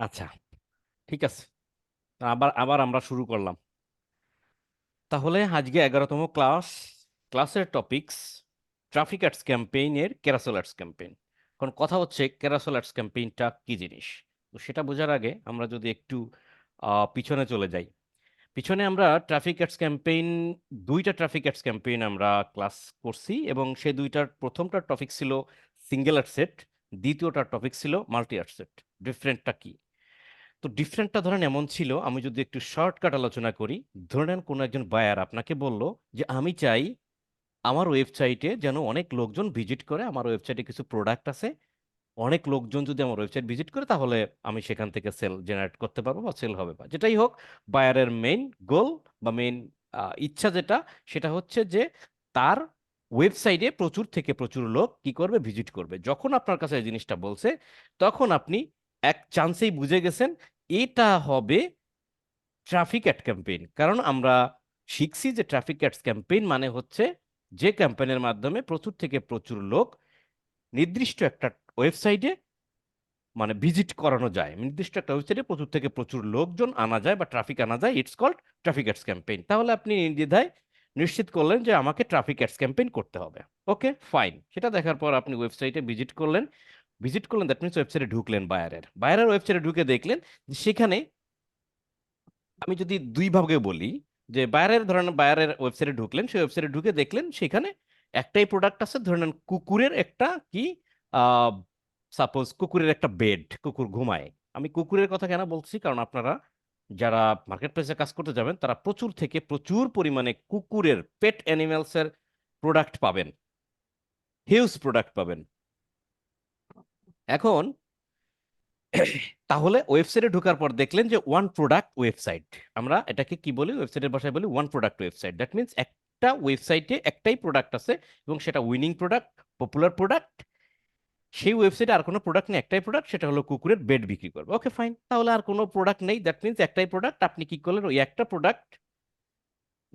আচ্ছা ঠিক আছে। আবার আবার আমরা শুরু করলাম। তাহলে আজকে এগারোতম ক্লাস, ক্লাসের টপিকস, ট্রাফিক অ্যাটস ক্যাম্পেইনের ক্যারাসোল অ্যাটস ক্যাম্পেইন। এখন কথা হচ্ছে ক্যারাসোল অ্যাটস ক্যাম্পেইনটা কি জিনিস? তো সেটা বোঝার আগে আমরা যদি একটু পিছনে চলে যাই। পিছনে আমরা ট্রাফিক অ্যাটস ক্যাম্পেইন, দুইটা ট্রাফিক অ্যাটস ক্যাম্পেইন আমরা ক্লাস করছি এবং সেই দুইটার প্রথমটার টপিক ছিল সিঙ্গেল অ্যাডসেট দ্বিতীয়টার টপিক ছিল মাল্টি অ্যাডসেট ডিফারেন্টটা কি? তো ডিফারেন্টটা ধরেন এমন ছিল, আমি যদি একটু শর্টকাট আলোচনা করি, ধরে নেন কোনো একজন বায়ার আপনাকে বলল যে, আমি চাই আমার ওয়েবসাইটে যেন অনেক লোকজন ভিজিট করে, আমার ওয়েবসাইটে কিছু প্রোডাক্ট আছে, অনেক লোকজন যদি আমার ওয়েবসাইট ভিজিট করে, তাহলে আমি সেখান থেকে সেল জেনারেট করতে পারব বা সেল হবে বা যেটাই হোক বায়ারের মেইন গোল বা মেইন ইচ্ছা যেটা, সেটা হচ্ছে যে, তার ওয়েবসাইটে প্রচুর থেকে প্রচুর লোক কি করবে? ভিজিট করবে। যখন আপনার কাছে এই জিনিসটা বলছে, তখন আপনি এক চান্সেই বুঝে গেছেন, এটা হবে ট্রাফিক অ্যাড ক্যাম্পেইন কারণ আমরা শিখছি যে ট্রাফিক অ্যাডস ক্যাম্পেইন মানে হচ্ছে যে ক্যাম্পেইনের মাধ্যমে প্রচুর থেকে প্রচুর লোক নির্দিষ্ট একটা ওয়েবসাইটে মানে ভিজিট করানো যায়। নির্দিষ্ট একটা ওয়েবসাইটে প্রচুর থেকে প্রচুর লোকজন আনা যায় বা ট্রাফিক আনা যায় it's called traffic ads campaign তাহলে আপনি নির্দ্বিধায় নিশ্চিত করলেন যে আমাকে ট্রাফিক অ্যাডস ক্যাম্পেইন করতে হবে। ওকে ফাইন সেটা দেখার পর আপনি ওয়েবসাইটে ভিজিট করলেন। ভিজিট করলেন দ্যাট মিনস ওয়েবসাইটে ঢুকলেন বায়ারের বায়ারের ওয়েবসাইটে ঢুকে দেখলেন সেখানে আমি যদি দুই ভাগে বলি, যে বায়ারের ধরেন বায়ারের ওয়েবসাইটে ঢুকলেন, সেই ওয়েবসাইটে ঢুকে দেখলেন সেখানে একটাই প্রোডাক্ট আছে, ধরে নেন কুকুরের একটা কি সাপোজ কুকুরের একটা বেড কুকুর ঘুমায়। আমি কুকুরের কথা কেন বলছি? কারণ আপনারা যারা মার্কেট প্লেসে কাজ করতে যাবেন, তারা প্রচুর থেকে প্রচুর পরিমাণে কুকুরের পেট অ্যানিমেলসের প্রোডাক্ট পাবেন। হিউজ প্রোডাক্ট পাবেন। এখন তাহলে ওয়েবসাইটে ঢোকার পর দেখলেন যে ওয়ান প্রোডাক্ট ওয়েবসাইট আমরা এটাকে কি বলি? ওয়েবসাইটের ভাষায় বলি one product website that means একটা ওয়েবসাইটে একটাই প্রোডাক্ট আছে এবং সেটা উইনিং প্রোডাক্ট পপুলার প্রোডাক্ট সেই ওয়েবসাইটে আর কোনো প্রোডাক্ট নেই, একটাই প্রোডাক্ট সেটা হলো কুকুরের বেড বিক্রি করবে। ওকে ফাইন তাহলে আর কোনো প্রোডাক্ট নেই। দ্যাট মিনস একটাই প্রোডাক্ট আপনি কি করলেন? ওই একটা প্রোডাক্ট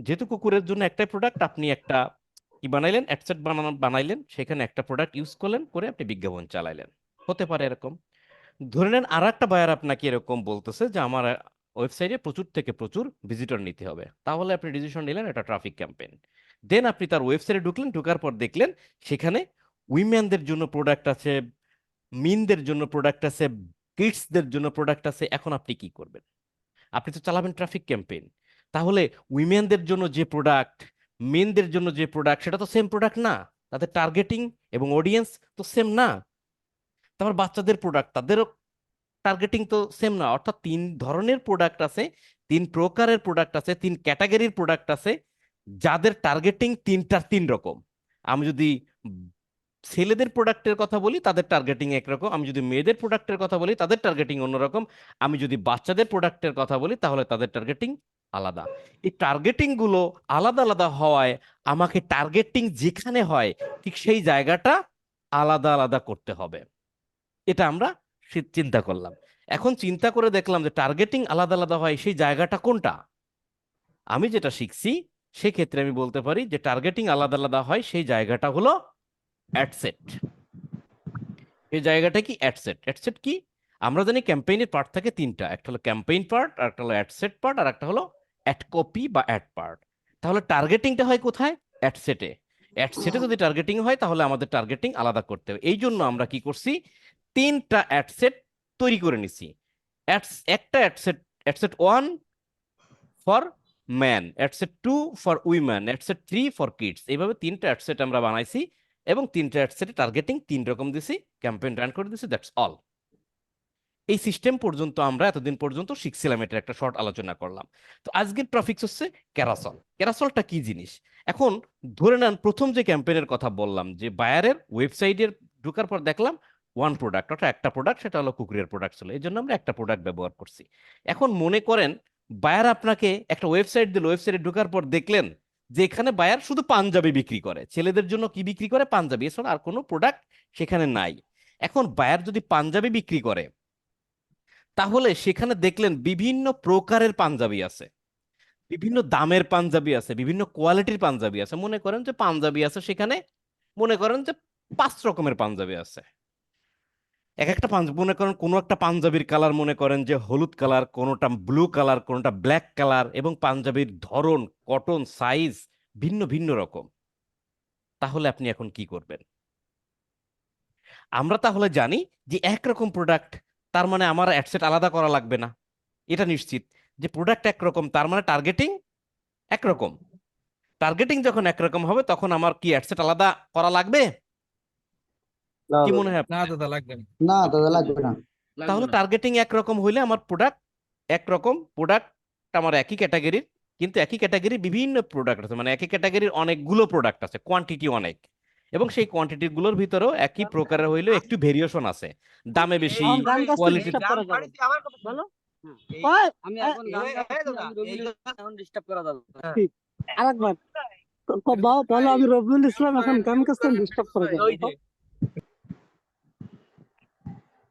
যেহেতু কুকুরের জন্য একটাই প্রোডাক্ট আপনি একটা কি বানাইলেন? অ্যাডসেট বানানো, বানাইলেন। সেখানে একটা প্রোডাক্ট ইউজ করলেন, করে আপনি বিজ্ঞাপন চালাইলেন। হতে পারে এরকম। ধরে নেন আর একটা বায়ার আপনাকে এরকম বলতেছে যে, আমার ওয়েবসাইটে প্রচুর থেকে প্রচুর ভিজিটর নিতে হবে। তাহলে আপনি ডিসিশন নিলেন, এটা ট্রাফিক ক্যাম্পেইন দেন আপনি তার ওয়েবসাইটে ঢুকলেন, ঢোকার পর দেখলেন সেখানে উইমেনদের জন্য প্রোডাক্ট আছে মিনদের জন্য প্রোডাক্ট আছে কিডসদের জন্য প্রোডাক্ট আছে, এখন আপনি কি করবেন? আপনি তো চালাবেন ট্রাফিক ক্যাম্পেইন তাহলে উইমেনদের জন্য যে প্রোডাক্ট মেনদের জন্য যে প্রোডাক্ট সেটা তো সেম প্রোডাক্ট না। তাদের টার্গেটিং এবং অডিয়েন্স তো সেম না। তারপর বাচ্চাদের প্রোডাক্ট তাদেরও টার্গেটিং তো সেম না। অর্থাৎ তিন ধরনের প্রোডাক্ট আছে, তিন প্রকারের প্রোডাক্ট আছে, তিন ক্যাটাগরির প্রোডাক্ট আছে, যাদের টার্গেটিং তিনটার তিন রকম। আমি যদি ছেলেদের প্রোডাক্টের কথা বলি, তাদের টার্গেটিং একরকম আমি যদি মেয়েদের প্রোডাক্টের কথা বলি, তাদের টার্গেটিং অন্যরকম আমি যদি বাচ্চাদের প্রোডাক্টের কথা বলি, তাহলে তাদের টার্গেটিং আলাদা। এই টার্গেটিংগুলো আলাদা আলাদা হওয়ায় আমাকে টার্গেটিং যেখানে হয়, ঠিক সেই জায়গাটা আলাদা আলাদা করতে হবে। এটা আমরা চিন্তা করলাম। এখন চিন্তা করে দেখলাম যে টার্গেটিং আলাদা আলাদা হয়, সেই জায়গাটা কোনটা? আমি যেটা শিখছি, সেক্ষেত্রে আমি বলতে পারি যে টার্গেটিং আলাদা আলাদা হয়, সেই জায়গাটা হলো অ্যাডসেট এই জায়গাটা কি অ্যাডসেট অ্যাডসেট কি? আমরা জানি ক্যাম্পেইনের পার্ট থাকে তিনটা। একটা হলো ক্যাম্পেইন পার্ট আর একটা হলো অ্যাডসেট পার্ট আর একটা হলো অ্যাড কপি বা অ্যাড পার্ট তাহলে টার্গেটিংটা হয় কোথায়? অ্যাডসেটে অ্যাডসেটে যদি টার্গেটিং হয়, তাহলে আমাদের টার্গেটিং আলাদা করতে হবে। এই জন্য আমরা কি করছি? তিনটা অ্যাডসেট তৈরি করে নিছি। একটা ad set ad set one for man, ad set two for woman, ad set three for kids. এইভাবে তিনটা অ্যাডসেট আমরা বানাইছি এবং তিনটা অ্যাডসেটে টার্গেটিং তিন রকম দিছি ক্যাম্পেইন রান করে দিছি দ্যাটস অল এই সিস্টেম পর্যন্ত আমরা এতদিন পর্যন্ত শিখছিলাম এটা একটা শর্ট আলোচনা করলাম। তো আজকের টপিকস হচ্ছে ক্যারাসল। ক্যারাসলটা কি জিনিস? এখন ধরে নেন, প্রথম যে ক্যাম্পেইনের কথা বললাম, যে বায়ারের ওয়েবসাইটের ঢোকার পর দেখলাম ওয়ান প্রোডাক্ট অর্থাৎ একটা প্রোডাক্ট সেটা হলো কুকুরের প্রোডাক্ট ছিল। এই জন্য আমরা একটা প্রোডাক্ট ব্যবহার করছি। এখন মনে করেন বায়ার আপনাকে একটা ওয়েবসাইট দিল ওয়েবসাইটে ঢোকার পর দেখলেন যে এখানে বায়ার শুধু পাঞ্জাবি বিক্রি করে। ছেলেদের জন্য কি বিক্রি করে? পাঞ্জাবি। এছাড়া আর কোনো প্রোডাক্ট সেখানে নাই। এখন বায়ার যদি পাঞ্জাবি বিক্রি করে, তাহলে সেখানে দেখলেন বিভিন্ন প্রকারের পাঞ্জাবি আছে। বিভিন্ন দামের পাঞ্জাবি আছে, বিভিন্ন কোয়ালিটির পাঞ্জাবি আছে। মনে করেন যে পাঞ্জাবি আছে সেখানে, মনে করেন যে পাঁচ রকমের পাঞ্জাবি আছে। এক একটা পাঞ্জ, মনে করেন কোনো একটা পাঞ্জাবির কালার মনে করেন যে হলুদ কালার কোনোটা ব্লু কালার কোনোটা ব্ল্যাক কালার এবং পাঞ্জাবির ধরন কটন সাইজ ভিন্ন ভিন্ন রকম। তাহলে আপনি এখন কি করবেন? আমরা তাহলে জানি যে একরকম প্রোডাক্ট তার মানে আমার অ্যাডসেট আলাদা করা লাগবে না। এটা নিশ্চিত যে প্রোডাক্ট একরকম, তার মানে টার্গেটিং একরকম। টার্গেটিং যখন একরকম হবে, তখন আমার কি অ্যাডসেট আলাদা করা লাগবে? কি মনে হয় না দাদা লাগবে না। না দাদা লাগবে না। তাহলে টার্গেটিং একরকম হইলে আমার প্রোডাক্ট একরকম প্রোডাক্ট আমার একই ক্যাটাগরির কিন্তু একই ক্যাটাগরির বিভিন্ন প্রোডাক্ট আছে। মানে একই ক্যাটাগরির অনেকগুলো প্রোডাক্ট আছে কোয়ান্টিটি অনেক। এবং সেই কোয়ান্টিটি গুলোর ভিতরেও একই প্রকারের হইলেও একটু ভেরিয়েশন আছে। দামে বেশি কোয়ালিটি আমি রবিউল ইসলাম। এখন ডিস্টার্ব করা যাবে না। আরেকবার। তো- তো বাবা বলো আমি রবিউল ইসলাম এখন গান কাজটা ডিস্টার্ব করে দেবো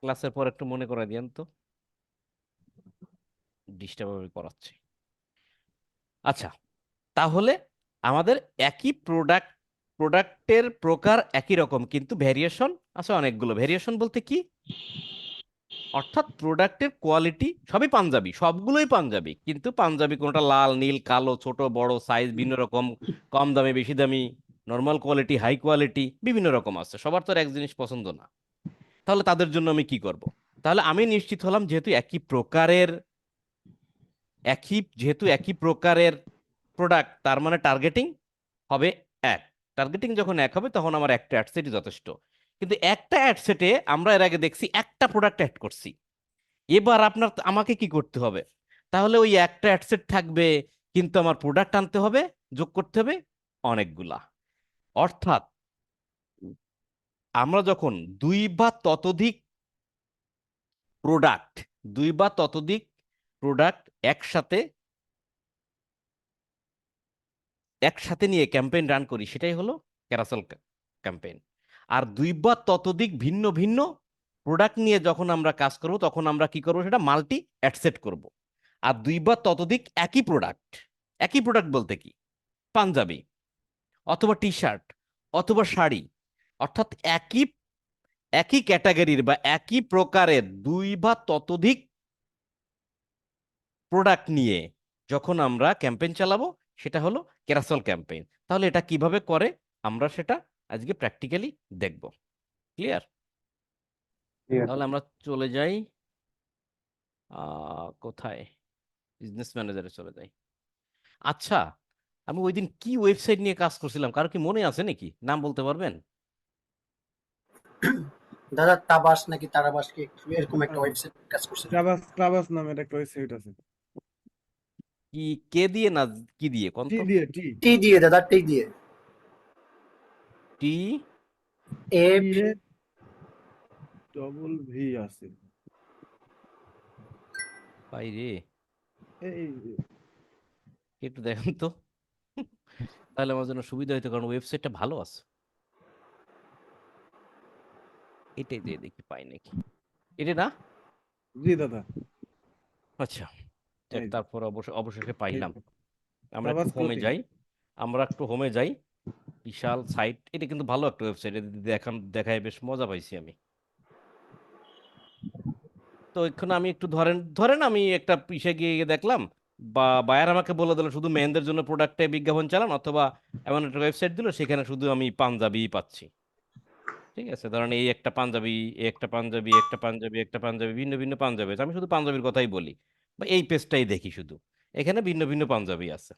ক্লাসের পর একটু মনে করে দিয়েন তো। ডিস্টার্ব করাচ্ছি। আচ্ছা তাহলে আমাদের একই প্রোডাক্ট, প্রোডাক্টের প্রকার একই রকম, কিন্তু ভ্যারিয়েশন আছে অনেকগুলো। ভ্যারিয়েশন বলতে কি? অর্থাৎ প্রোডাক্টের কোয়ালিটি সবই পাঞ্জাবি, সবগুলোই পাঞ্জাবি, কিন্তু পাঞ্জাবি কোনটা লাল, নীল, কালো, ছোট, বড় সাইজ ভিন্ন রকম, কম দামি, বেশি দামি নর্মাল কোয়ালিটি হাই কোয়ালিটি বিভিন্ন রকম আছে। সবার তো এক জিনিস পছন্দ না। তাহলে তাদের জন্য আমি কি করব? তাহলে আমি নিশ্চিত হলাম যেহেতু একই প্রকারের, একই, যেহেতু একই প্রকারের প্রোডাক্ট তার মানে টার্গেটিং হবে এক। টার্গেটিং যখন এক হবে, তখন আমার একটা অ্যাডসেটই যথেষ্ট। কিন্তু একটা অ্যাডসেটে আমরা এর আগে দেখছি একটা প্রোডাক্ট অ্যাড করছি। এবার আপনার আমাকে কি করতে হবে? তাহলে ওই একটা অ্যাডসেট থাকবে, কিন্তু আমার প্রোডাক্ট আনতে হবে, যোগ করতে হবে অনেকগুলা। অর্থাৎ আমরা যখন দুই বা ততোধিক প্রোডাক্ট দুই বা ততোধিক প্রোডাক্ট একসাথে একসাথে নিয়ে ক্যাম্পেইন রান করি, সেটাই হলো ক্যারাসেল ক্যাম্পেইন আর দুই বা ততোধিক ভিন্ন ভিন্ন প্রোডাক্ট নিয়ে যখন আমরা কাজ করব, তখন আমরা কি করব? সেটা মাল্টি অ্যাডসেট করব। আর দুই বা ততোধিক একই প্রোডাক্ট একই প্রোডাক্ট বলতে কি? পাঞ্জাবি, অথবা টি শার্ট অথবা শাড়ি অর্থাৎ একই একই ক্যাটাগরির বা একই প্রকারের দুই বা ততোধিক প্রোডাক্ট নিয়ে যখন আমরা ক্যাম্পেইন চালাবো সেটা হলো ক্যারাসল ক্যাম্পেইন তাহলে এটা কীভাবে করে? আমরা সেটা আজকে প্র্যাকটিক্যালি দেখব। ক্লিয়ার তাহলে আমরা চলে যাই কোথায়? বিজনেস ম্যানেজারে চলে যাই। আচ্ছা আমি ওই দিন কি ওয়েবসাইট নিয়ে কাজ করছিলাম? কারও কি মনে আছে নাকি? নাম বলতে পারবেন? দাদা তাবাস নাকি তারাবাস কি এরকম একটা ওয়েবসাইট কাজ করছে। ট্রাভাস ট্রাভাস নামের একটা ওয়েবসাইট আছে। কি কে দিয়ে না কি দিয়ে? কোন টি দিয়ে টি। টি দিয়ে দাদা টি দিয়ে। টি? এ ডবল ভি আছে। ভাই রে। এই একটু দেখেন তো। তাহলে আমার জন্য সুবিধা হইতো কারণ ওয়েবসাইটটা ভালো আছে। এটাই দিয়ে দেখতে পাই নাকি? এটা না? জি দাদা। আচ্ছা তারপর অবশ্য অবশেষে পাইলাম। আমরা একটু হোমে যাই। আমরা একটু হোমে যাই। বিশাল সাইট এটা কিন্তু ভালো একটা ওয়েবসাইট দেখান দেখায় বেশ মজা পাইছি আমি। তো এখানে আমি একটু ধরেন ধরেন আমি একটা পিসে গিয়ে গিয়ে দেখলাম বা বায়ার আমাকে বলে দিল শুধু মেয়েদের জন্য প্রোডাক্টে বিজ্ঞাপন চালান অথবা এমন একটা ওয়েবসাইট দিল সেখানে শুধু আমি পাঞ্জাবি পাচ্ছি। ঠিক আছে? ধরেন এই একটা পাঞ্জাবি, এই একটা পাঞ্জাবি একটা পাঞ্জাবি একটা পাঞ্জাবি, ভিন্ন ভিন্ন পাঞ্জাবি আছে। আমি শুধু পাঞ্জাবির কথাই বলি বা এই পেজটাই দেখি শুধু। এখানে ভিন্ন ভিন্ন পাঞ্জাবি আছে।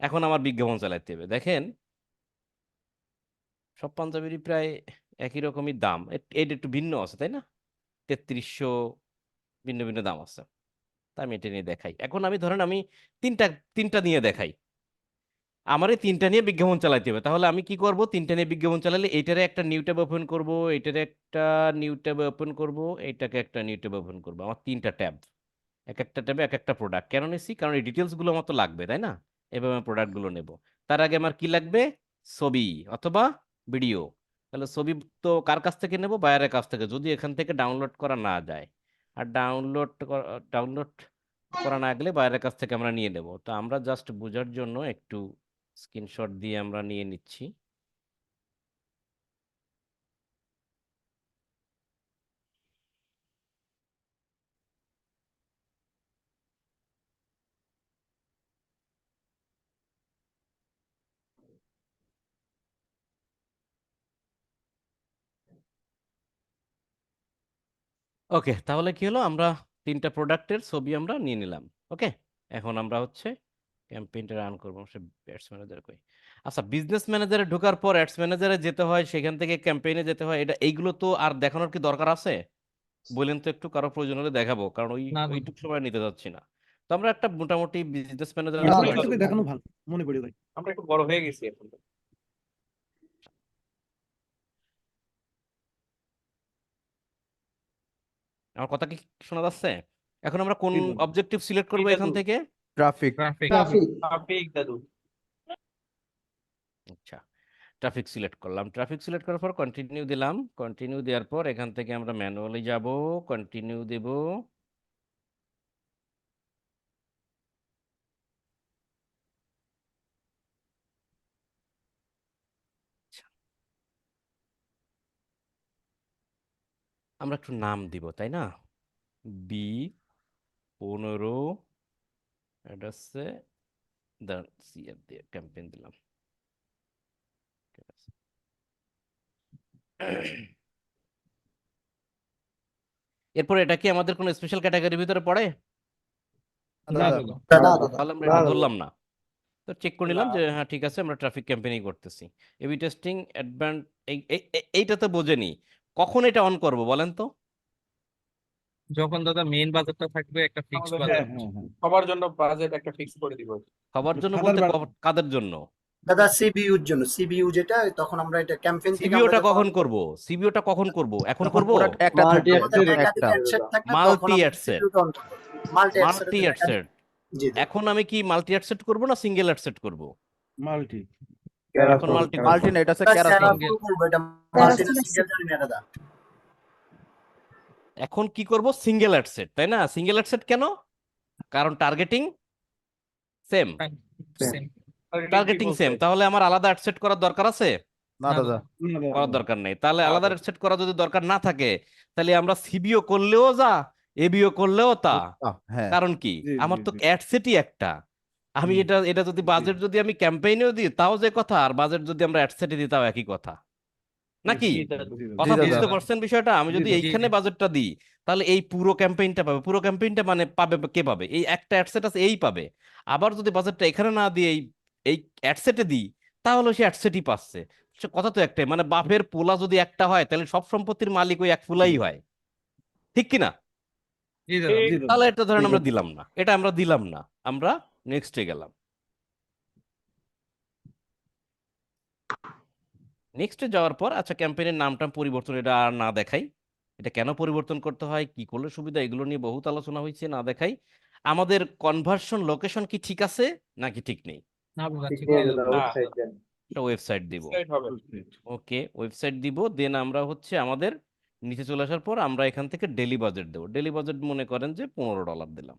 এখন আমার বিজ্ঞাপন চালাতে হবে। দেখেন সব পাঞ্জাবিরই প্রায় একই রকমই দাম। এটা একটু ভিন্ন আছে, তাই না? তেত্রিশশো ভিন্ন ভিন্ন দাম আছে। তা আমি এটা নিয়ে দেখাই। এখন আমি ধরেন আমি তিনটা তিনটা নিয়ে দেখাই। আমার এই তিনটা নিয়ে বিজ্ঞাপন চালাতে হবে। তাহলে আমি কি করব? তিনটা নিয়ে বিজ্ঞাপন চালালে এইটারে একটা নিউ ট্যাব ওপেন করব এইটারে একটা নিউ ট্যাব ওপেন করব এইটাকে একটা নিউ ট্যাব ওপেন করব। আমার তিনটা ট্যাব এক একটা ট্যাবে এক একটা প্রোডাক্ট কেন নিচ্ছি কারণ এই ডিটেলসগুলো আমার তো লাগবে, তাই না? এভাবে আমি প্রোডাক্টগুলো নেব। তার আগে আমার কি লাগবে? ছবি অথবা ভিডিও তাহলে ছবি তো কার কাছ থেকে নেব? বায়ারের কাছ থেকে। যদি এখান থেকে ডাউনলোড করা না যায়। আর ডাউনলোড ডাউনলোড করা না গেলে বাইরের কাছ থেকে আমরা নিয়ে নেব। তো আমরা জাস্ট বোঝার জন্য একটু স্ক্রিনশট দিয়ে আমরা নিয়ে নিচ্ছি। ওকে তাহলে কি হলো? আমরা তিনটা প্রোডাক্টের ছবি আমরা নিয়ে নিলাম। ওকে এখন আমরা হচ্ছে ক্যাম্পেইনটা রান করব সে অ্যাডস ম্যানেজার কই। আচ্ছা বিজনেস ম্যানেজারে ঢোকার পর অ্যাডস ম্যানেজারে যেতে হয় সেখান থেকে ক্যাম্পেইনে যেতে হয় এটা এইগুলো তো আর দেখানোর কি দরকার আছে? বলেন তো একটু কারও প্রয়োজন হলে দেখাবো কারণ ওই। ওইটুকু সময় নিতে যাচ্ছি না। তো আমরা একটা মোটামুটি বিজনেস ম্যানেজার দেখানো ভালো মনে করি ভাই। আমরা একটু বড় হয়ে গেছি এখন। আমার কথা কি শোনা যাচ্ছে? এখন আমরা কোন অবজেক্টিভ সিলেক্ট করব এখান থেকে? ট্রাফিক ট্রাফিক ট্রাফিক ট্রাফিক দাদু। আচ্ছা ট্রাফিক সিলেক্ট করলাম। ট্রাফিক সিলেক্ট করার পর কন্টিনিউ দিলাম। কন্টিনিউ দেওয়ার পর এখান থেকে আমরা ম্যানুয়ালি যাব। কন্টিনিউ দেব। আচ্ছা। আমরা একটু নাম দিব তাই না? বি পনেরো এটা হচ্ছে দাঁড়ান সিএফ দিয়ে ক্যাম্পেইন দিলাম ঠিক আছে এরপর এটা কি আমাদের কোনো স্পেশাল ক্যাটাগরির ভিতরে পড়ে তাহলে আমরা এটা ধরলাম না তো চেক করে নিলাম যে হ্যাঁ ঠিক আছে আমরা ট্রাফিক ক্যাম্পেইনিং করতেছি। এবি টেস্টিং অ্যাডভান্স এইটা তো বোঝেনি। কখন এটা অন করব বলেন তো? যখন দাদা মেইন বাজারটা থাকবে একটা ফিক্সড হ্যাঁ বাজার। হ্যাঁ হ্যাঁ সবার জন্য বাজেট একটা ফিক্স করে দিব। সবার জন্য বলতে কাদের জন্য? দাদা সিবিইউর জন্য। সিবিইউ যেটা তখন আমরা এটা ক্যাম্পেইন থেকে আমরা কখন করব? সিবিওটা কখন করব? এখন করব? একটা asset একটা multi ad set. Multi multi ad set জি জি। এখন আমি কি মাল্টি অ্যাডসেট করব না সিঙ্গেল অ্যাডসেট করব? মাল্টি। এখন মাল্টি মাল্টি না এটা Terraform করব, এটা না single জানি না দাদা। এখন কি করব? সিঙ্গেল অ্যাডসেট তাই না? সিঙ্গেল অ্যাডসেট কেন? কারণ টার্গেটিং সেম টার্গেটিং সেম তাহলে আমার আলাদা অ্যাডসেট করার দরকার আছে? না না, দাদা। করার দরকার নেই। তাহলে আলাদা দাদা। অ্যাডসেট করা যদি দরকার না থাকে তাহলে আমরা সিবিও করলেও যা এবিও করলেও তা। হ্যাঁ। কারণ কি? আমার তো জি। অ্যাডসেটই একটা। আমি এটা এটা যদি বাজেট যদি আমি ক্যাম্পেইনেও দিই তাও যে কথা। আর বাজেট যদি আমরা অ্যাডসেটে দিই তাও একই কথা। নাকি। কথা বুঝতে পারছেন বিষয়টা? আমি যদি এইখানে বাজেটটা দিই তাহলে এই পুরো ক্যাম্পেইনটা পাবে। পুরো ক্যাম্পেইনটা মানে পাবে কে পাবে? এই একটা অ্যাডসেট আছে এই পাবে। আবার যদি বাজেটটা এখানে না দিয়ে এই অ্যাডসেটে দিই তাহলে সে অ্যাডসেটই পাচ্ছে। কথা তো একটাই মানে বাপের পোলা যদি একটা হয় তাহলে সব সম্পত্তির মালিক ওই এক ফুলাই হয়। ঠিক কি না। তাহলে এটা ধরেন আমরা দিলাম না। এটা আমরা দিলাম না। আমরা নেক্সটে গেলাম। নেক্সটে যাওয়ার পর আচ্ছা ক্যাম্পেইনের নামটা পরিবর্তন এটা আর না দেখাই। এটা কেন পরিবর্তন করতে হয়? কি করলে সুবিধা? এগুলো নিয়ে বহুত আলোচনা হয়েছে না দেখাই। আমাদের কনভার্সন লোকেশন কি ঠিক আছে নাকি ঠিক নেই? ওয়েবসাইট দিব। ওকে ওয়েবসাইট দিব। দেন আমরা হচ্ছে আমাদের নিচে চলে আসার পর আমরা এখান থেকে ডেলি বাজেট দেবো। ডেলি বাজেট মনে করেন যে পনেরো ডলার দিলাম।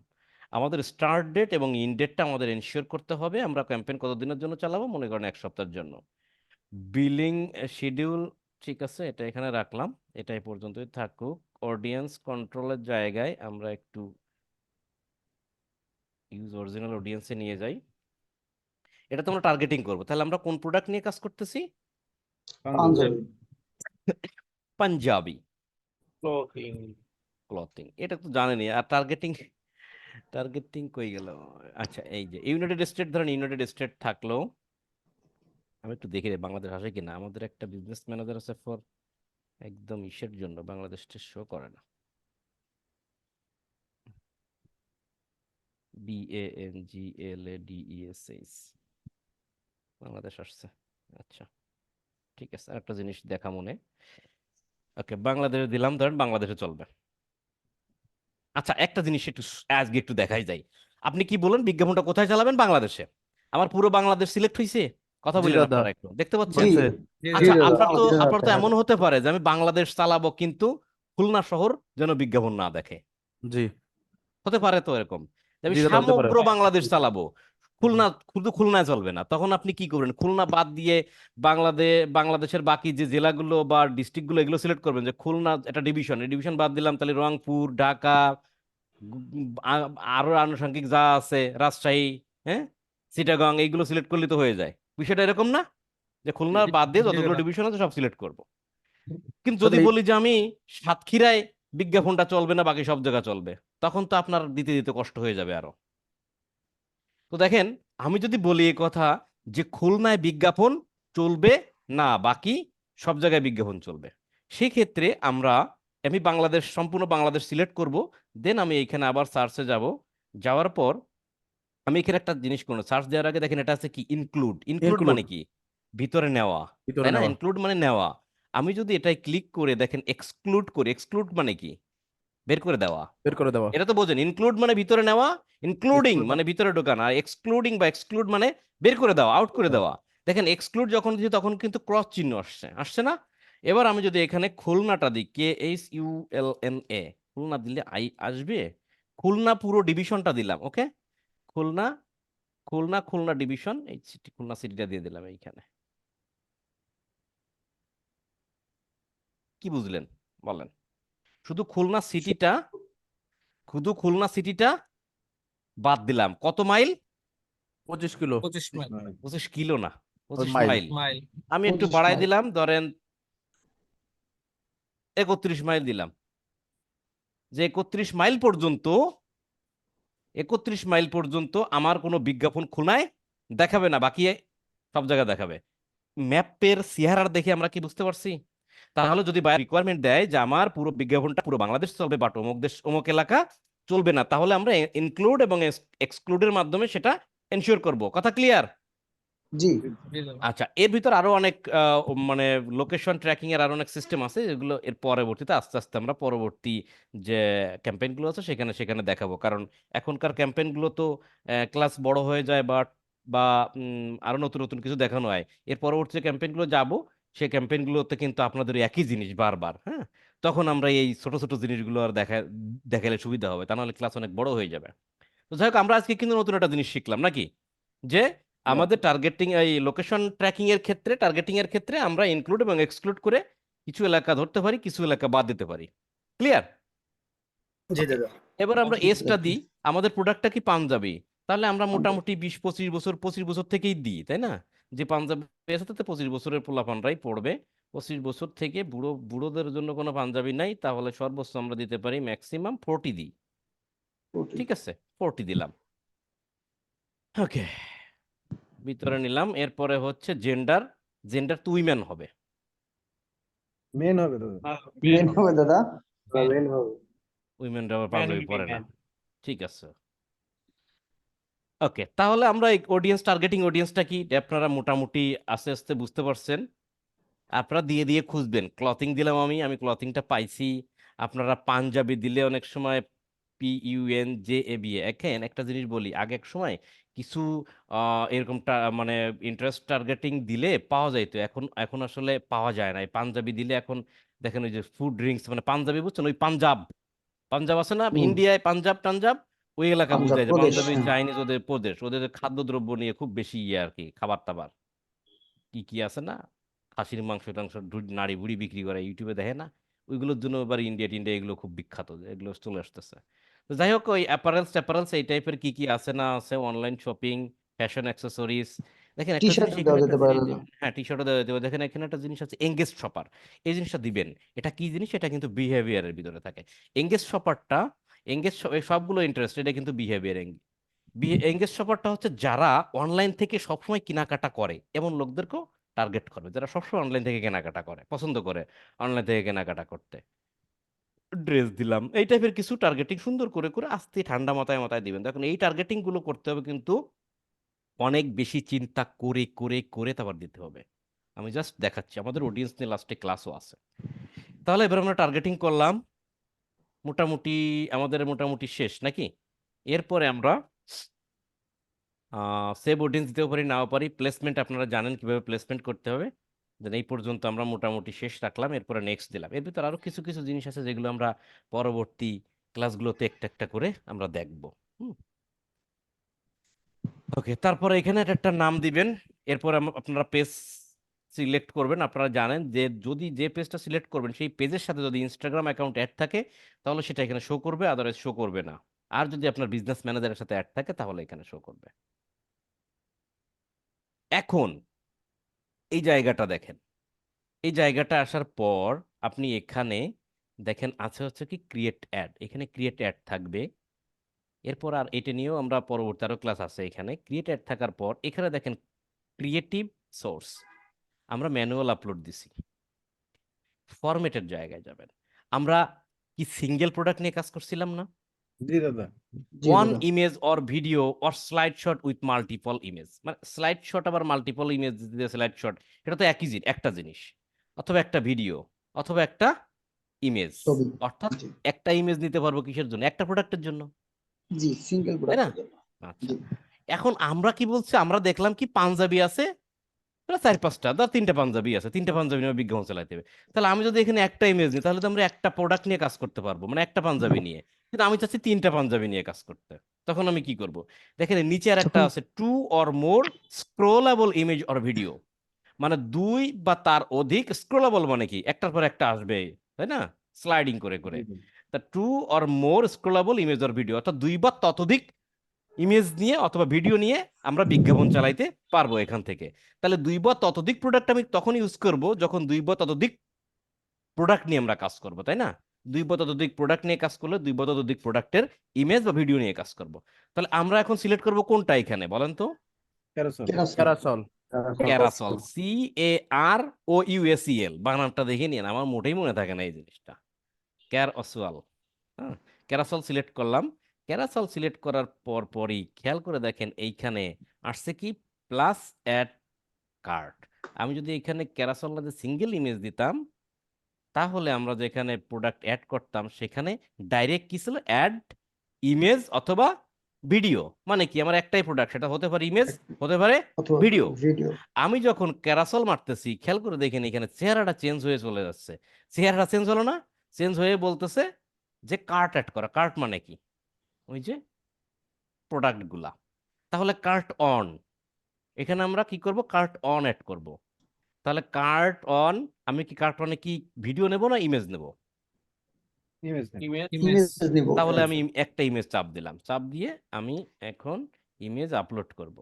আমাদের স্টার্ট ডেট এবং ইন ডেটটা আমাদের এনশিওর করতে হবে। আমরা ক্যাম্পেইন কতদিনের জন্য চালাবো? মনে করেন এক সপ্তাহের জন্য। বিলিং শিডিউল ঠিক আছে এটা এখানে রাখলাম। এটাই পর্যন্তই থাকুক। অডিয়েন্স কন্ট্রোলের জায়গায় আমরা একটু ইউজ অরিজিনাল অডিয়েন্সে নিয়ে যাই। এটা তো আমরা টার্গেটিং করব। তাহলে আমরা কোন প্রোডাক্ট নিয়ে কাজ করতেছি? পাঞ্জাবি। Clothing. ক্লথিং এটা তো জানেনি আর টার্গেটিং টার্গেটিং কই গেল? আচ্ছা এই যে ইউনাইটেড স্টেট ধরেন ইউনাইটেড স্টেট থাকল। আমি একটু দেখি বাংলাদেশ আসে কিনা। আমাদের একটা বিজনেস ম্যানেজার আছে ফর একদম ইসের জন্য, বাংলাদেশটা শো করে না। B A N G L A D E S H Bangladesh আসছে। আচ্ছা ঠিক আছে, আরেকটা জিনিস দেখা মনে। ওকে, বাংলাদেশে দিলাম, ধরেন বাংলাদেশে চলবে। আচ্ছা একটা জিনিস একটু আজকে একটু দেখাই যায় আপনি কি বলেন, বিজ্ঞাপনটা কোথায় চালাবেন? বাংলাদেশে। আমার পুরো বাংলাদেশ সিলেক্ট হয়েছে কথা দাদা। আপনারা একটু। দেখতে পাচ্ছেন? আচ্ছা আপনার তো আপনার তো এমন হতে পারে যে আমি বাংলাদেশ চালাবো কিন্তু খুলনা শহর যেন বিজ্ঞাপন না দেখে। জি। হতে পারে তো এরকম। আমি। সমগ্র বাংলাদেশ চালাবো খুলনা শুধু খুলনায় চলবে না। তখন আপনি কি করবেন? খুলনা বাদ দিয়ে বাংলাদেশ বাংলাদেশের বাকি যে জেলাগুলো বা ডিস্ট্রিক্টগুলো এগুলো সিলেক্ট করবেন যে খুলনা একটা ডিভিশন। এই ডিভিশন বাদ দিলাম তাহলে রংপুর ঢাকা আরও আনুষঙ্গিক যা আছে রাজশাহী হ্যাঁ? চিটাগং এইগুলো সিলেক্ট করলে তো হয়ে যায়। বিষয়টা এরকম না যে খুলনার বাদ দিয়ে যতগুলো ডিভিশন আছে সব সিলেক্ট করব। কিন্তু যদি বলি যে আমি সাতক্ষীরায় বিজ্ঞাপনটা চলবে না বাকি সব জায়গা চলবে তখন তো আপনার দিতে দিতে কষ্ট হয়ে যাবে আরও। তো দেখেন আমি যদি বলি এই কথা যে খুলনায় বিজ্ঞাপন চলবে না বাকি সব জায়গায় বিজ্ঞাপন চলবে সেই ক্ষেত্রে আমরা আমি বাংলাদেশ সম্পূর্ণ বাংলাদেশ সিলেক্ট করব দেন আমি এইখানে আবার সার্চে যাব যাওয়ার পর আমি এখানে একটা জিনিস করব সার্চ দেওয়ার আগে দেখেন এটা আছে কি? ইনক্লুড ইনক্লুড মানে কি? ভিতরে নেওয়া। ভিতরে তাই না? ইনক্লুড মানে নেওয়া। আমি যদি এটাই ক্লিক করে দেখেন এক্সক্লুড করে। এক্সক্লুড মানে কি? বের করে দেওয়া। বের করে দেওয়া। এটা তো বোঝেন। ইনক্লুড মানে ভিতরে নেওয়া ইনক্লুডিং মানে ভিতরে ঢোকানো। আর এক্সক্লুডিং বা এক্সক্লুড মানে বের করে দেওয়া আউট করে দেওয়া। দেখেন এক্সক্লুড যখন দিই তখন কিন্তু ক্রস চিহ্ন আসছে। আসছে না? এবার আমি যদি এখানে খুলনাটা দিই K H U L N A Khulna দিলে আই আসবে? খুলনা পুরো ডিভিশনটা দিলাম ওকে খুলনা খুলনা খুলনা ডিভিশন এই সিটি খুলনা সিটিটা দিয়ে দিলাম এইখানে। কি বুঝলেন? বলেন। শুধু খুলনা সিটিটা শুধু খুলনা সিটিটা বাদ দিলাম। কত মাইল? পঁচিশ কিলো। পঁচিশ মাইল। পঁচিশ কিলো না পঁচিশ মাইল। আমি একটু 25 বাড়াই দিলাম ধরেন একত্রিশ মাইল দিলাম। যে একত্রিশ মাইল পর্যন্ত একত্রিশ মাইল পর্যন্ত আমার কোনো বিজ্ঞাপন খুলনায় দেখাবে না, বাকি সব জায়গায় দেখাবে। ম্যাপের সিহারার দেখে আমরা কি বুঝতে পারছি? তাহলে যদি রিকোয়ারমেন্ট দেয় যে আমার পুরো বিজ্ঞাপনটা পুরো বাংলাদেশ চলবে বাট অমুক দেশ, অমুক এলাকা চলবে না, তাহলে আমরা ইনক্লুড এবং এক্সক্লুডের মাধ্যমে সেটা এনশিওর করব। কথা ক্লিয়ার জি। আচ্ছা এর ভিতর আরও অনেক মানে লোকেশন ট্র্যাকিং এর আরও অনেক সিস্টেম আছে যেগুলো এর পরবর্তীতে আস্তে আস্তে আমরা পরবর্তী যে ক্যাম্পেইনগুলো আছে সেখানে সেখানে দেখাবো। কারণ এখনকার ক্যাম্পেইনগুলো তো ক্লাস বড় হয়ে যায় বা বা আরও নতুন নতুন কিছু দেখানো হয়। এর পরবর্তী যে ক্যাম্পেইনগুলো যাব সেই ক্যাম্পেইন গুলোতে কিন্তু আপনাদের একই জিনিস বারবার হ্যাঁ? তখন আমরা এই ছোট ছোট জিনিসগুলো আর দেখা দেখালে সুবিধা হবে। তা নাহলে ক্লাস অনেক বড় হয়ে যাবে। তো যাই হোক আমরা আজকে কিন্তু নতুন একটা জিনিস শিখলাম নাকি? যে আমাদের টার্গেটিং এই লোকেশন ট্র্যাকিং এর ক্ষেত্রে টার্গেটিং এর ক্ষেত্রে আমরা ইনক্লুড এবং এক্সক্লুড করে কিছু এলাকা ধরতে পারি কিছু এলাকা বাদ দিতে পারি। ক্লিয়ার জি দাদা। এবার আমরা এসটা দিই। আমাদের প্রোডাক্টটা কি পাঞ্জাবি? তাহলে আমরা মোটামুটি বিশ পঁচিশ বছর পঁচিশ বছর থেকেই দিই তাই না? যে পাঞ্জাবি আছে তাতে পঁচিশ বছরের পোলাপানরাই পড়বে। পঁচিশ বছর থেকে বুড়ো বুড়োদের জন্য কোনো পাঞ্জাবি নাই তাহলে সর্বোচ্চ আমরা দিতে পারি ম্যাক্সিমাম ফোরটি দিই। ঠিক আছে? ফোরটি দিলাম। ওকে ভিতরে নিলাম। এরপরে হচ্ছে জেন্ডার জেন্ডার তো উইমেন হবে। মেন হবে দাদা। মেন হবে দাদা। উইমেনরা আবার Man পাঞ্জাবি will be পরে না। ঠিক আছে। ওকে তাহলে আমরা এই অডিয়েন্স টার্গেটিং অডিয়েন্সটা কি? আপনারা মোটামুটি আস্তে আস্তে বুঝতে পারছেন। আপনারা দিয়ে দিয়ে খুঁজবেন। ক্লথিং দিলাম আমি আমি ক্লথিংটা পাইছি। আপনারা পাঞ্জাবি দিলে অনেক সময় P U N J A B এখন একটা জিনিস বলি আগে এক সময় কিছু এরকম মানে ইন্টারেস্ট টার্গেটিং দিলে পাওয়া যাইতো। এখন এখন আসলে পাওয়া যায় না। এই পাঞ্জাবি দিলে এখন দেখেন ওই যে ফুড ড্রিঙ্কস মানে পাঞ্জাবি বুঝছেন? ওই পাঞ্জাব। পাঞ্জাব আছে না? ইন্ডিয়ায় পাঞ্জাব টাঞ্জাব ওই এলাকা বুঝায় যে পাঞ্জাবি হ্যাঁ। চাইনিজ ওদের প্রদেশ। ওদের খাদ্যদ্রব্য নিয়ে খুব বেশি ইয়ে আর কি খাবার টাবার কি কি আছে না? খাসির মাংস টাংস নাড়ি বুড়ি বিক্রি করে ইউটিউবে দেখে না? ওইগুলোর জন্য এবার ইন্ডিয়া টিন্ডিয়া এগুলো খুব বিখ্যাত। এগুলো চলে আসতেছে। তো যাই হোক ওই অ্যাপারেলস ট্যাপারেলস এই টাইপের কি কি আছে না আছে অনলাইন শপিং ফ্যাশন অ্যাক্সেসরিজ দেখেন একটা জিনিস। হ্যাঁ টি শার্টও দেওয়া যেতে পারে দেখেন এখানে একটা জিনিস আছে এঙ্গেজ শপার এই জিনিসটা দিবেন এটা কি জিনিস এটা কিন্তু বিহেভিয়ারের ভিতরে থাকে এঙ্গেজ শপারটা এঙ্গেজ সবগুলো ইন্টারেস্ট এটা কিন্তু বিহেভিয়ার এঙ্গেজ শপারটা হচ্ছে যারা অনলাইন থেকে সবসময় কেনাকাটা করে এমন লোকদেরকেও টার্গেট করবে যারা সবসময় অনলাইন থেকে কেনাকাটা করে পছন্দ করে অনলাইন থেকে কেনাকাটা করতে ড্রেস দিলাম। এই টাইপের কিছু টার্গেটিং সুন্দর করে করে আস্তে ঠান্ডা মাথায় মাথায় দিবেন। দেখুন এই টার্গেটিংগুলো করতে হবে কিন্তু অনেক বেশি চিন্তা করে করে করে তারপর দিতে হবে। আমি জাস্ট দেখাচ্ছি আমাদের অডিয়েন্স নিয়ে লাস্টে ক্লাসও আছে। তাহলে এবার আমরা টার্গেটিং করলাম। মোটামুটি আমাদের মোটামুটি শেষ নাকি? এরপরে আমরা সেভ অডিয়েন্স দিতেও পারি নাও পারি। প্লেসমেন্ট আপনারা জানেন কীভাবে প্লেসমেন্ট করতে হবে। দেন এই পর্যন্ত আমরা মোটামুটি শেষ রাখলাম, এরপরে নেক্সট দিলাম। এর ভিতরে আরও কিছু কিছু জিনিস আছে যেগুলো আমরা পরবর্তী ক্লাসগুলোতে একটা একটা করে আমরা দেখব। ওকে তারপরে এখানে একটা নাম দিবেন। এরপর আপনারা পেজ সিলেক্ট করবেন। আপনারা জানেন যে যদি যে পেজটা সিলেক্ট করবেন, সেই পেজের সাথে যদি ইনস্টাগ্রাম অ্যাকাউন্ট অ্যাড থাকে, তাহলে সেটা এখানে শো করবে আদারওয়াইজ শো করবে না। আর যদি আপনার বিজনেস ম্যানেজারের সাথে অ্যাড থাকে, তাহলে এখানে শো করবে। এখন এই জায়গাটা দেখেন। এই জায়গাটা আসার পর আপনি এখানে দেখেন আছে হচ্ছে কি ক্রিয়েট অ্যাড এখানে ক্রিয়েট অ্যাড থাকবে। এরপর আর এটা নিয়েও আমরা পরবর্তী আরও ক্লাস আছে এখানে। ক্রিয়েট অ্যাড থাকার পর এখানে দেখেন ক্রিয়েটিভ সোর্স আমরা ম্যানুয়াল আপলোড দিছি। ফরম্যাটের জায়গায় যাবেন। আমরা কি সিঙ্গেল প্রোডাক্ট নিয়ে কাজ করছিলাম না? জি দাদা। One image or video or slide shot with multiple image মানে স্লাইড শট আবার মাল্টিপল ইমেজ দিয়ে স্লাইড শট এটা তো একই জিনিস একটা জিনিস। অথবা একটা ভিডিও অথবা একটা ইমেজ অর্থাৎ একটা ইমেজ নিতে পারব কিসের জন্য? একটা প্রোডাক্টের জন্য। জি সিঙ্গেল তাই না? আচ্ছা। এখন আমরা কি বলছি? আমরা দেখলাম কি পাঞ্জাবি আছে চার পাঁচটা ধর তিনটা পাঞ্জাবি আছে তিনটা পাঞ্জাবি নিয়ে বিজ্ঞাপন চালাইতে হবে। তাহলে আমি যদি এখানে একটা ইমেজ নিই তাহলে তো আমরা একটা প্রোডাক্ট নিয়ে কাজ করতে পারব মানে একটা পাঞ্জাবি নিয়ে। কিন্তু আমি চাচ্ছি তিনটা পাঞ্জাবি নিয়ে কাজ করতে। তখন আমি কি করব? দেখেন নিচে আর একটা আছে two or more scrollable image or video মানে দুই বা তার অধিক স্ক্রোলেবল মানে কি? একটার পর একটা আসবে তাই না? স্লাইডিং করে করে। তা two or more scrollable image or video অর্থাৎ দুই বা ততোধিক ইমেজ নিয়ে অথবা ভিডিও নিয়ে আমরা বিজ্ঞাপন চালাইতে পারব এখান থেকে। তাহলে দুই বা ততোধিক প্রোডাক্ট আমি তখন ইউজ করব যখন দুই বা ততোধিক প্রোডাক্ট নিয়ে আমরা কাজ করব তাই না? দুই বা ততোধিক প্রোডাক্ট নিয়ে কাজ করলে দুই বা ততোধিক প্রোডাক্টের ইমেজ বা ভিডিও নিয়ে কাজ করব। তাহলে আমরা এখন সিলেক্ট করব কোনটা এখানে বলেন তো? Carousel carousel carousel C A R O USEL বানানটা দেখে নিন আমার মোটেই মনে থাকে না এই জিনিসটা। ক্যারসওয়াল হ্যাঁ ক্যারাসল সিলেক্ট করলাম। ক্যারাসল সিলেক্ট করার পর পরই খেয়াল করে দেখেন এইখানে আসছে কি প্লাস অ্যাড কার্ড। আমি যদি এখানে ক্যারাসল না সিঙ্গেল ইমেজ দিতাম তাহলে আমরা যেখানে প্রোডাক্ট অ্যাড করতাম সেখানে ডাইরেক্ট কি ছিল? অ্যাড ইমেজ অথবা ভিডিও। মানে কি? আমার একটাই প্রোডাক্ট সেটা হতে পারে ইমেজ হতে পারে ভিডিও। ভিডিও। আমি যখন ক্যারাসল মারতেছি খেয়াল করে দেখেন এখানে চেহারাটা চেঞ্জ হয়ে চলে যাচ্ছে। চেহারাটা চেঞ্জ হলো না? চেঞ্জ হয়ে বলতেছে যে কার্ট অ্যাড করা। কার্ট মানে কি? ওই যে প্রোডাক্টগুলা। তাহলে কার্ট অন এখানে আমরা কি করব? কার্ট অন অ্যাড করব। তাহলে কার্ট অন আমি কি কার্ট অনে কি ভিডিও নেব না ইমেজ নেব? ইমেজ ইমেজ ইমেজ নিব। তাহলে আমি একটা ইমেজ চাপ দিলাম। চাপ দিয়ে আমি এখন ইমেজ আপলোড করব।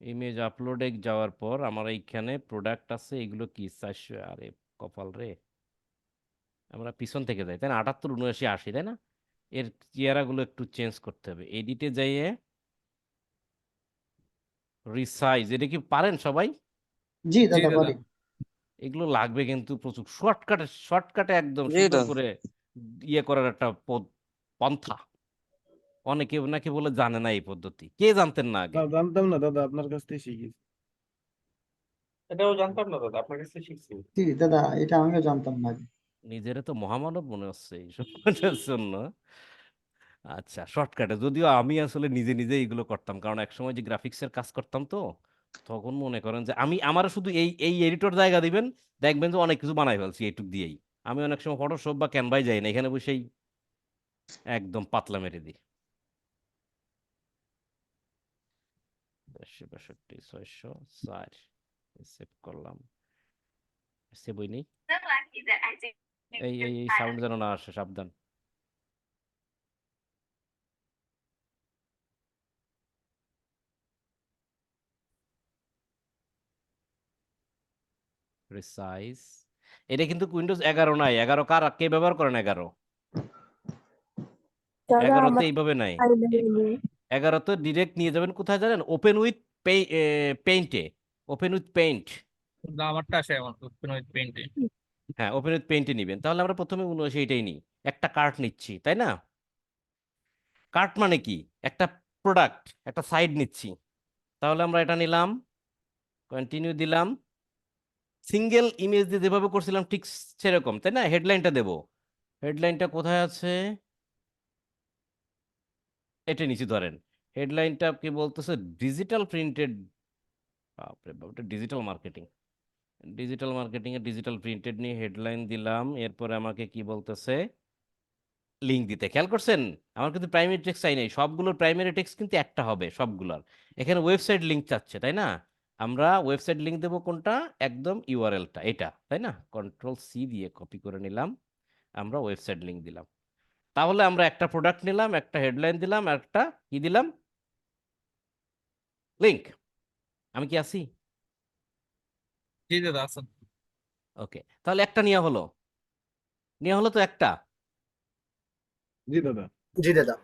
ইমেজ আপলোডে যাওয়ার পর আমার এইখানে প্রোডাক্ট আছে এগুলো কি? চারশো আরে কপাল রে। আমরা পিছন থেকে যাই তাই না? আটাত্তর উনআশি আশি তাই না? এর চেহারাগুলো একটু চেঞ্জ করতে হবে। এডিটে যাইয়ে রিসাইজ এটা কি পারেন সবাই? জি দাদা। পারি এগুলো লাগবে কিন্তু প্রচুর। শর্টকাটে শর্টকাটে একদম সুন্দর করে ইয়ে করার একটা পন্থা। অনেকে নাকি বলে জানে না এই পদ্ধতি। কে জানতেন না আগে? জানতাম না দাদা আপনার কাছ থেকে শিখেছি এটাও জানতাম না দাদা আপনার কাছে শিখছি। জি দাদা এটা আমিও জানতাম না নিজের তো মহামানব মনে হচ্ছে এইসব কাজের জন্য। আচ্ছা শর্টকাটে যদিও আমি আসলে নিজে নিজে এইগুলো করতাম। কারণ একসময় যে গ্রাফিক্সের কাজ করতাম তো তখন মনে করেন যে আমি আমার শুধু এই এই এডিটর জায়গা দিবেন দেখবেন যে অনেক কিছু বানাই ফেলছি এইটুক দিয়েই। আমি অনেক সময় ফটোশপ বা ক্যানভাই যাই না এখানে বসেই একদম পাতলা মেরে দিই। দেড়শো বাষট্টি ছয়শো চার সেভ করলাম। সেভ এই এই এই সাউন্ড যেন না আসে সাবধান। রিসাইজ এটা কিন্তু উইন্ডোজ এগারো নাই। এগারো কার? কে ব্যবহার করেন এগারো? এগারোতে এইভাবে নাই। এগারোতে ডিরেক্ট নিয়ে যাবেন। কোথায় জানেন? ওপেন উইথ পেইন্টে ওপেন উইথ পেইন্ট আমারটা আসে আমার ওপেন উইথ পেইন্টে হ্যাঁ ওপেন উইথ পেইন্টে নিবেন। তাহলে আমরা প্রথমে এইটাই নিই। একটা কার্ট নিচ্ছি, তাই না? কার্ট মানে কি? একটা প্রোডাক্ট একটা সাইড নিচ্ছি। তাহলে আমরা এটা নিলাম কন্টিনিউ দিলাম। সিঙ্গেল ইমেজ দিয়ে যেভাবে করছিলাম ঠিক সেরকম, তাই না? হেডলাইনটা দেব। হেডলাইনটা কোথায় আছে? এটা নিচে ধরেন। হেডলাইনটা কি বলতেছে? ডিজিটাল প্রিন্টেড বাপরে বাপটা ডিজিটাল মার্কেটিং ডিজিটাল মার্কেটিং এ ডিজিটাল প্রিন্টেড নিয়ে হেডলাইন দিলাম, এরপরে আমাকে কি বলতেছে? লিঙ্ক দিতে। খেয়াল করছেন? আমার কিন্তু প্রাইমারি টেক্সট চাই নাই। সবগুলোর প্রাইমারি টেক্সট কিন্তু একটা হবে, সবগুলোর। এখানে ওয়েবসাইট লিঙ্ক চাচ্ছে, তাই না? আমরা ওয়েবসাইট লিঙ্ক দেবো কোনটা? একদম ইউআরএলটা এটা, তাই না? কন্ট্রোল সি দিয়ে কপি করে নিলাম, আমরা ওয়েবসাইট লিঙ্ক দিলাম। তাহলে আমরা একটা প্রোডাক্ট নিলাম, একটা হেডলাইন দিলাম, একটা কি দিলাম? লিঙ্ক আমি কি আছি? জি দাদা আছেন ওকে তাহলে একটা নেওয়া হলো। নেওয়া হলো তো একটা। জি দাদা। জি দাদা।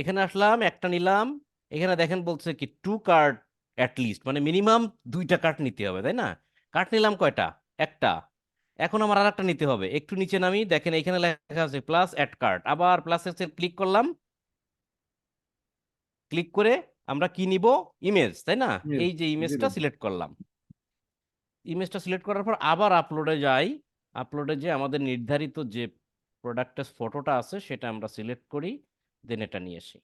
এখানে আসলাম একটা নিলাম। এখানে দেখেন বলছে কি টু কার্ড অ্যাট লিস্ট মানে মিনিমাম দুইটা কার্ড নিতে হবে তাই না? কার্ড নিলাম কয়টা? একটা। এখন আমার আর একটা নিতে হবে। একটু নিচে নামি দেখেন এখানে লেখা আছে প্লাস অ্যাড কার্ড আবার প্লাস ক্লিক করলাম। ক্লিক করে আমরা কি নিব? ইমেজ তাই না? এই যে ইমেজটা সিলেক্ট করলাম। ইমেজটা সিলেক্ট করার পর আবার আপলোডে যাই। আপলোডে যে আমাদের নির্ধারিত যে প্রোডাক্টের ফটোটা আছে, সেটা আমরা সিলেক্ট করি দেন এটা নিয়ে আসি।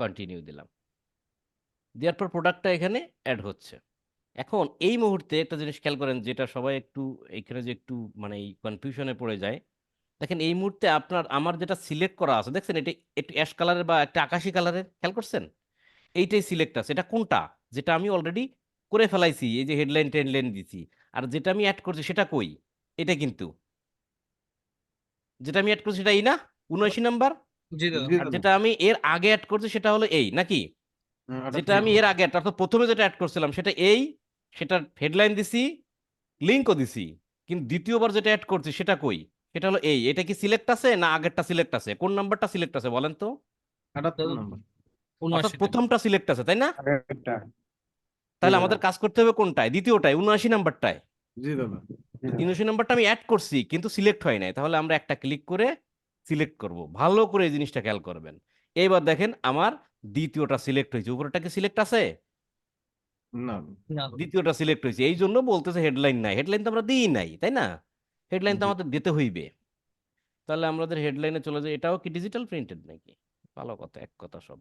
কন্টিনিউ দিলাম। দেওয়ার পর প্রোডাক্টটা এখানে অ্যাড হচ্ছে। এখন এই মুহূর্তে একটা জিনিস খেয়াল করেন, যেটা সবাই একটু, এখানে যে একটু মানে কনফিউশনে পড়ে যায় দেখেন এই মুহূর্তে আপনার আমার যেটা সিলেক্ট করা আছে দেখছেন? এটা একটু অ্যাশ কালারের বা একটা আকাশি কালারের খেয়াল করছেন? এইটাই সিলেক্ট আছে। এটা কোনটা? যেটা আমি অলরেডি করে ফেলাইছি এই যে হেডলাইন টেডলাইন দিছি। আর যেটা আমি অ্যাড করছি সেটা কই? এটা কিন্তু। যেটা আমি অ্যাড করছি সেটা এই না? উনআশি নাম্বার। যেটা আমি এর আগে অ্যাড করছি সেটা হলো এই নাকি? হ্যাঁ, যেটা আমি এর আগে অর্থাৎ প্রথমে যেটা অ্যাড করছিলাম সেটা এই সেটার হেডলাইন দিছি লিঙ্কও দিছি। কিন্তু দ্বিতীয়বার যেটা অ্যাড করছি সেটা কই? সেটা হলো এই এটা কি সিলেক্ট আছে না আগেরটা সিলেক্ট আছে? কোন নাম্বারটা সিলেক্ট আছে বলেন তো? প্রথমটা সিলেক্ট আছে তাই না? তাহলে আমাদের কাজ করতে হবে কোনটায়? দ্বিতীয়টায় উনআশি নাম্বারটায়। উনআশি নাম্বারটা আমি অ্যাড করছি কিন্তু সিলেক্ট হয় নাই। তাহলে আমরা একটা ক্লিক করে সিলেক্ট করব। ভালো করে এই জিনিসটা খেয়াল করবেন। এইবার দেখেন আমার দ্বিতীয়টা সিলেক্ট হয়েছে। উপরটা কি সিলেক্ট আছে? দ্বিতীয়টা সিলেক্ট হয়েছে। এই জন্য বলতেছে হেডলাইন নাই। হেডলাইন তো আমরা দিই নাই তাই না? হেডলাইন তো আমাদের দিতে হইবে। তাহলে আমাদের হেডলাইনে চলে যায় এটাও কি ডিজিটাল প্রিন্টেড নাকি? ভালো কথা এক কথা সব।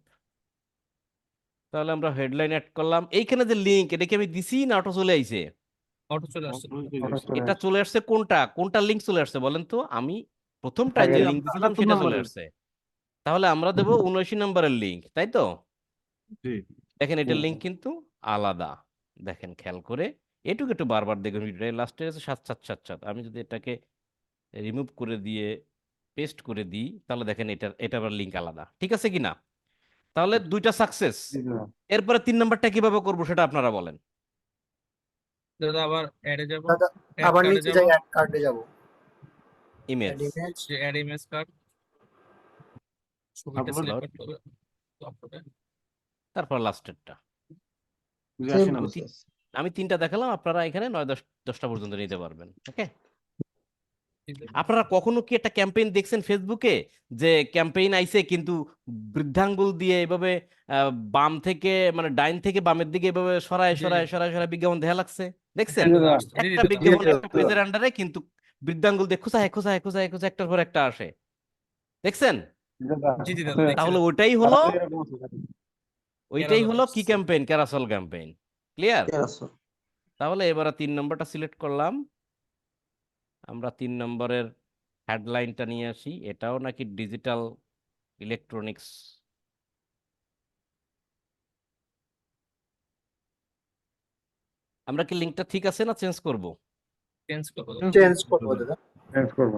তাহলে আমরা হেডলাইন অ্যাড করলাম। এইখানে যে লিংক এটা কি আমি দিছি না অটো চলে আইছে? অটো চলে আসছে। এটা চলে আসছে কোনটা? কোনটা লিংক চলে আসছে বলেন তো? আমি প্রথমটা যে লিংক দিছিলাম সেটা চলে আসছে। তাহলে আমরা দেব উনআশি নম্বরের লিংক তাই তো? জি। দেখেন এটার। লিংক কিন্তু আলাদা। দেখেন খেয়াল করে। এটুকু একটু বারবার দেখবেন ভিডিওটা। লাস্টে আছে সাত সাত সাত সাত। আমি যদি এটাকে রিমুভ করে দিয়ে পেস্ট করে দিই তাহলে দেখেন এটা এটা আবার লিংক আলাদা। ঠিক আছে কি না? তাহলে দুইটা সাকসেস এরপরে তিন নাম্বারটা কীভাবে করব সেটা আপনারা বলেন। দাদা আবার অ্যাডে যাব? আবার নিচে যাই অ্যাড কার্ডে যাব। ইমেজ অ্যাড ইমেজ কার্ড ছবিটা সিলেক্ট করতে হবে। তারপর? লাস্টেরটা। আমি তিনটা দেখালাম আপনারা এখানে নয় দশ দশটা পর্যন্ত নিতে পারবেন ওকে আপনারা কখনো কি একটা ক্যাম্পেইন দেখছেন ফেসবুকে যে ক্যাম্পেইন আইছে কিন্তু বৃদ্ধাঙ্গুল দিয়ে এভাবে আহ, বাম থেকে মানে ডাইন থেকে বামের দিকে এভাবে সরায় সরায়। সরায় সরায় বিজ্ঞাপন দেখা লাগছে দেখছেন? একটা বিজ্ঞাপন একটা পেজের আন্ডারে কিন্তু বৃদ্ধাঙ্গুল দিয়ে খুঁচায় খুঁচায় খুঁচায় খুঁচায় একটার পর একটা আসে দেখছেন। তাহলে ওইটাই হলো। ওইটাই হলো কি ক্যাম্পেইন ক্যারাসল ক্যাম্পেইন ক্লিয়ার তাহলে এবার তিন নম্বরটা সিলেক্ট করলাম। আমরা তিন নম্বরের হেডলাইনটা নিয়ে আসি। এটাও নাকি ডিজিটাল ইলেকট্রনিক্স আমরা কি লিঙ্কটা ঠিক আছে না চেঞ্জ করব? চেঞ্জ করব। চেঞ্জ করব দাদা। চেঞ্জ করব।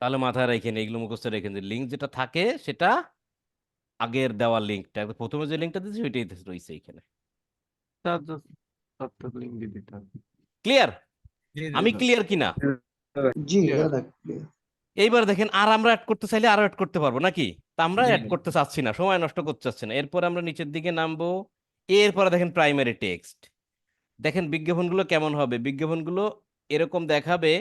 তাহলে মাথায় রেখেন এগুলো মুখস্থ রেখেন যে লিঙ্ক যেটা থাকে সেটা আগের দেওয়া লিঙ্কটা প্রথমে যে লিঙ্কটা দিয়েছি ওইটাই রয়েছে এখানে। তার just সত্তর দিয়ে দিতে হবে। ক্লিয়ার জি, জি, আমি ক্লিয়ার কিনা? জি এইবার দেখেন আর আমরা অ্যাড করতে চাইলে আরও অ্যাড করতে পারব নাকি? তা আমরা অ্যাড করতে চাচ্ছি না সময় নষ্ট করতে চাচ্ছি না। এরপর আমরা নিচের দিকে নামবো। এরপরে দেখেন প্রাইমারি টেক্সট দেখেন বিজ্ঞাপনগুলো কেমন হবে? বিজ্ঞাপনগুলো এরকম দেখাবে